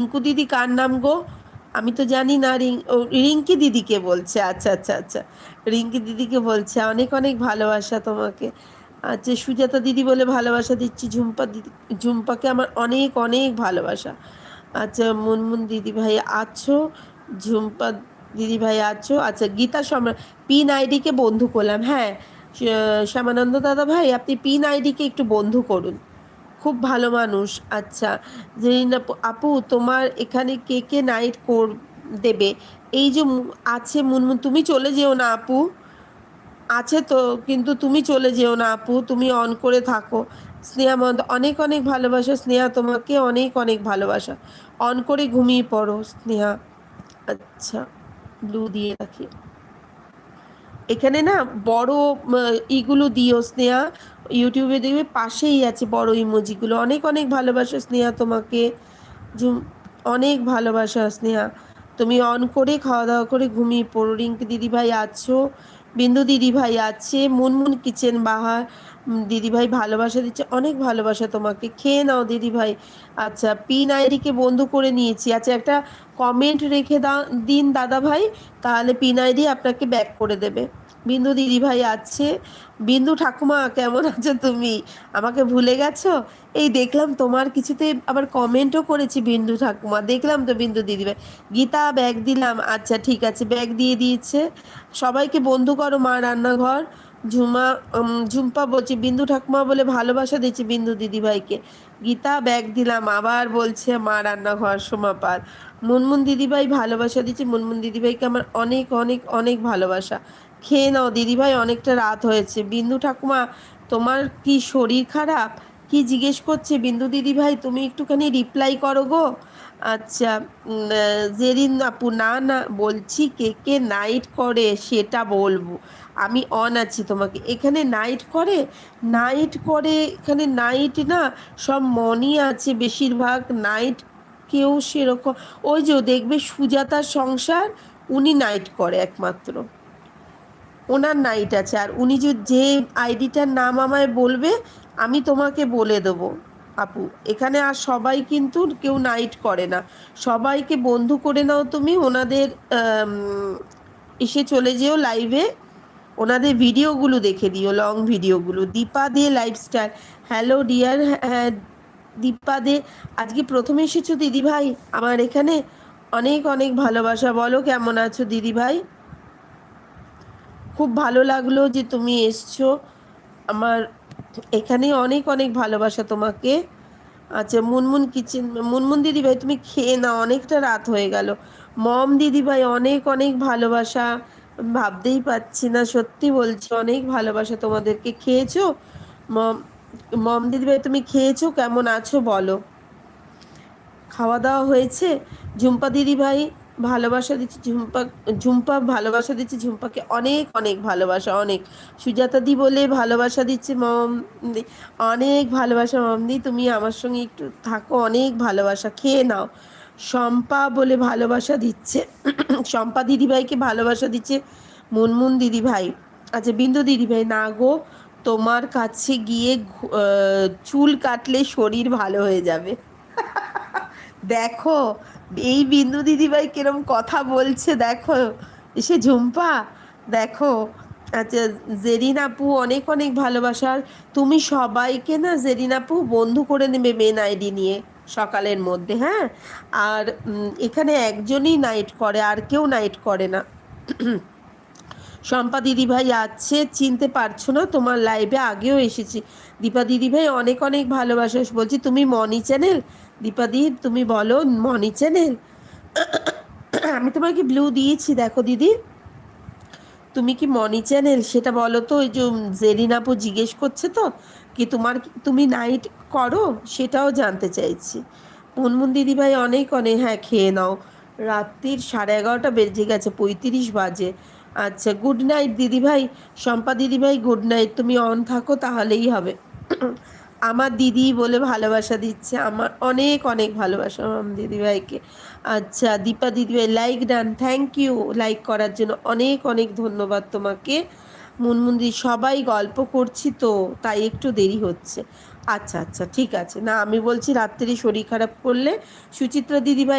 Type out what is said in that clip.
রিঙ্কু দিদি কার নাম গো? আমি তো জানি না, রিং রিঙ্কি দিদিকে বলছে। আচ্ছা আচ্ছা আচ্ছা। রিঙ্কি দিদিকে বলছে। অনেক অনেক ভালোবাসা তোমাকে। আচ্ছা সুজাতা দিদি বলে ভালোবাসা দিচ্ছি। ঝুম্পা দিদি, ঝুম্পাকে আমার অনেক অনেক ভালোবাসা। আচ্ছা মুনমুন দিদি ভাই আছো? ঝুম্পা দিদি ভাই আছো? আচ্ছা গীতা সম্রাট পিন আইডিকে বন্ধু করলাম। হ্যাঁ শ্যামানন্দ দাদা ভাই, আপনি পিন আইডিকে একটু বন্ধু করুন। খুব ভালো মানুষ। আচ্ছা জেরিন আপু তোমার এখানে কে কে নাইট কর, দেবে? এই যে আছে মুনমুন, তুমি চলে যেও না আপু। আছে তো, কিন্তু তুমি চলে যেও না আপু, তুমি অন করে থাকো। স্নেহা মন্দ, অনেক অনেক ভালোবাসা। স্নেহা তোমাকে অনেক অনেক ভালোবাসা। অন করে ঘুমিয়ে পড়ো, স্নেহা। আচ্ছা ব্লু দিয়ে রাখি। এখানে না বড় ইগুলো দিও, স্নেহা। ইউটিউবে দেখবে পাশেই আছে বড় ইমোজিগুলো। অনেক অনেক ভালোবাসা স্নেহা তোমাকে। অনেক ভালোবাসা স্নেহা। তুমি অন করে খাওয়া দাওয়া করে ঘুমিয়ে পড়ো। রিঙ্কি দিদিভাই আছো, বিন্দু দিদিভাই আছে, মুনমুন কিচেন বাহার দিদিভাই ভালোবাসা দিচ্ছে, অনেক ভালোবাসা তোমাকে। খেয়ে নাও দিদিভাই। আচ্ছা পিন আইডিকে বন্ধ করে নিয়েছি। আচ্ছা একটা কমেন্ট রেখে দা, দিন দাদা ভাই তাহলে পিন আইডি আপনাকে ব্যাক করে দেবে। বিন্দু দিদিভাই আছে। বিন্দু ঠাকুমা, কেমন আছো তুমি? আমাকে ভুলে গেছো? এই দেখলাম তোমার কিছুতে আবার কমেন্টও করেছি বিন্দু ঠাকুমা। দেখলাম তো বিন্দু দিদিভাই। গীতা ব্যাগ দিলাম। আচ্ছা ঠিক আছে ব্যাগ দিয়ে দিয়েছে। সবাইকে বন্ধু করো মা রান্নাঘর। ঝুমা ঝুম্পা বলছি, বিন্দু ঠাকুমা বলে ভালোবাসা দিচ্ছি বিন্দু দিদিভাইকে। গীতা ব্যাগ দিলাম। আবার বলছে, মা রান্নাঘর সোমা পাল মুনমুন দিদিভাই, ভালোবাসা দিচ্ছি মুনমুন দিদিভাইকে আমার অনেক অনেক অনেক ভালোবাসা। খেয়ে নাও, দিদিভাই, অনেকটা রাত হয়েছে। বিন্দু ঠাকুমা, তোমার কি শরীর খারাপ? কি জিজ্ঞেস করছে বিন্দু দিদিভাই? তুমি একটুখানি রিপ্লাই করো গো। আচ্ছা জেরিন আপু, না না, বলছি কে কে নাইট করে সেটা বলব। আমি অন আছি তোমাকে। এখানে নাইট করে? নাইট করে, এখানে নাইট না, সব মনই আছে বেশিরভাগ। নাইট কেউ সেরকম ওই যে দেখবে সুজাতার সংসার, উনি নাইট করে একমাত্র। ওনার নাইট আছে। আর উনি যে আইডিটার নাম আমায় বলবে, আমি তোমাকে বলে দেবো। আপু, এখানে আর সবাই কিন্তু কেউ নাইট করে না। সবাইকে বন্ধু করে নাও তুমি, ওনাদের এসে চলে যেও লাইভে ওনাদের ভিডিওগুলো দেখে দিও লং ভিডিওগুলো Dipa De lifestyle hello dear Dipa De. আজকে প্রথমে এসেছ দিদিভাই? আমার এখানে অনেক অনেক ভালোবাসা। বলো, কেমন আছো দিদিভাই? খুব ভালো লাগল যে তুমি এসছো। আমার এখানে অনেক অনেক ভালোবাসা তোমাকে। আচ্ছা মুনমুন কিচেন, মুনমুন দিদিভাই তুমি খেয়ে নাও, অনেকটা রাত হয়ে গেল। মম দিদিভাই অনেক অনেক ভালোবাসা। ভাবতেই পাচ্ছি না, সত্যি বলছি, অনেক ভালোবাসা তোমাদেরকে। খেয়েছো? মম মম দিদিভাই তুমি খেয়েছো? কেমন আছো বলো। খাওয়া দাওয়া হয়েছে? ঝুম্পা দিদি ভাই ভালোবাসা দিচ্ছি, ঝুম্পা ঝুম্পা ভালোবাসা দিচ্ছে, ঝুম্পাকে অনেক অনেক ভালোবাসা, অনেক। সুজাতা দি বলে ভালোবাসা দিচ্ছে মম দি অনেক ভালোবাসা মম দি তুমি আমার সঙ্গে একটু থাকো, অনেক ভালোবাসা, খেয়ে নাও। শম্পা বলে ভালোবাসা দিচ্ছে, শম্পা দিদিভাইকে ভালোবাসা দিচ্ছে মুনমুন দিদিভাই। আচ্ছা বিন্দু দিদিভাই, না গো, তোমার কাছে গিয়ে চুল কাটলে শরীর ভালো হয়ে যাবে। দেখো, এই বিন্দু দিদিভাই কিরম কথা বলছে, দেখো। এসে ঝুম্পা, দেখো আচ্ছা জেরিন আপু অনেক অনেক ভালোবাসার তুমি সবাইকে না জেরিন আপু বন্ধু করে নেবে মেন আইডি নিয়ে সকালের মধ্যে হ্যাঁ? আর এখানে একজনই নাইট করে, আর কেউ নাইট করে না। শম্পা দিদিভাই আছে, চিনতে পারছ না, তোমার লাইভে আগেও এসেছি। দীপা দিদিভাই অনেক অনেক ভালোবাসা। বলছি, তুমি মনি চ্যানেল দীপা দি তুমি বলো, মনি চ্যানেল। আমি তোমাকে ব্লু দিয়েছি, দেখো দিদি। তুমি কি মনি চ্যানেল? সেটা বলো তো, ওই যে জেরিন আপু জিজ্ঞেস করছে তো, কি তোমার তুমি নাইট করো? সেটাও জানতে চাইছি। মুনমুন দিদিভাই, অনেক অনেক হ্যাঁ খেয়ে নাও। রাত্রির সাড়ে এগারোটা বেজে গেছে, পঁয়ত্রিশ বাজে। আচ্ছা গুড নাইট দিদিভাই। শম্পা দিদিভাই গুড নাইট তুমি অন থাকো, তাহলেই হবে। আমার দিদি বলে ভালোবাসা দিচ্ছে, আমার অনেক অনেক ভালোবাসা আমার দিদিভাইকে। আচ্ছা দীপা দিদিভাই like done thank you like করার জন্য অনেক অনেক ধন্যবাদ তোমাকে। মুনমুন্দি সবাই গল্প করছি তো, তাই একটু দেরি হচ্ছে। আচ্ছা আচ্ছা ঠিক আছে। না, আমি বলছি রাত্রি শরীর খারাপ করলে সুচিত্রা দিদিভাই